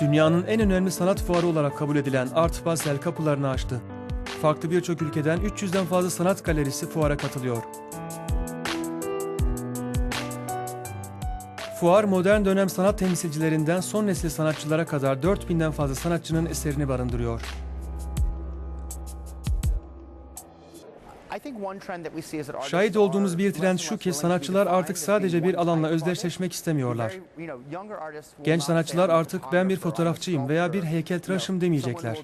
Dünyanın en önemli sanat fuarı olarak kabul edilen Art Basel kapılarını açtı. Farklı birçok ülkeden 300'den fazla sanat galerisi fuara katılıyor. Fuar modern dönem sanat temsilcilerinden son nesil sanatçılara kadar 4000'den fazla sanatçının eserini barındırıyor. Şahit olduğumuz bir trend şu ki sanatçılar artık sadece bir alanla özdeşleşmek istemiyorlar. Genç sanatçılar artık ben bir fotoğrafçıyım veya bir heykeltıraşım demeyecekler.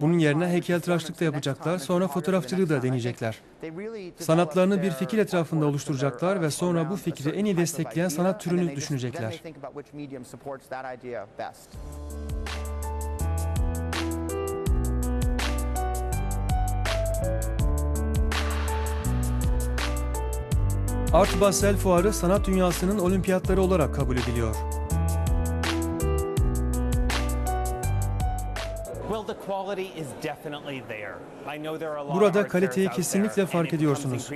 Bunun yerine heykeltıraşlık da yapacaklar, sonra fotoğrafçılığı da deneyecekler. Sanatlarını bir fikir etrafında oluşturacaklar ve sonra bu fikri en iyi destekleyen sanat türünü düşünecekler. Art Basel Fuarı sanat dünyasının olimpiyatları olarak kabul ediliyor. Burada kaliteyi kesinlikle fark ediyorsunuz.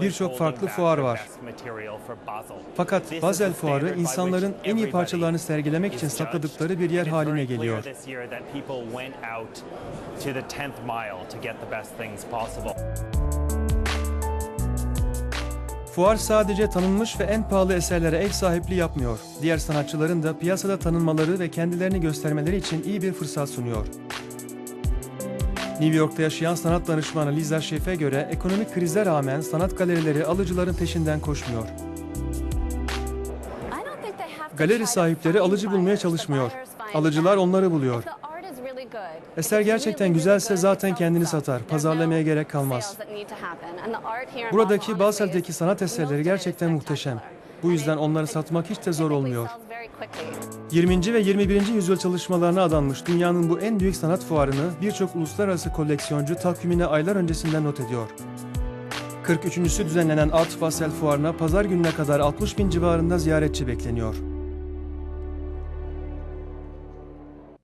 Birçok farklı fuar var. Fakat Basel Fuarı insanların en iyi parçalarını sergilemek için sakladıkları bir yer haline geliyor. Fuar sadece tanınmış ve en pahalı eserlere ev sahipliği yapmıyor. Diğer sanatçıların da piyasada tanınmaları ve kendilerini göstermeleri için iyi bir fırsat sunuyor. New York'ta yaşayan sanat danışmanı Liza Schiff'e göre ekonomik krize rağmen sanat galerileri alıcıların peşinden koşmuyor. Galeri sahipleri alıcı bulmaya çalışmıyor. Alıcılar onları buluyor. Eser gerçekten güzelse zaten kendini satar, pazarlamaya gerek kalmaz. Buradaki Basel'deki sanat eserleri gerçekten muhteşem. Bu yüzden onları satmak hiç de zor olmuyor. 20. ve 21. yüzyıl çalışmalarına adanmış dünyanın bu en büyük sanat fuarını birçok uluslararası koleksiyoncu takvimine aylar öncesinden not ediyor. 43.sü düzenlenen Art Basel fuarına pazar gününe kadar 60 bin civarında ziyaretçi bekleniyor.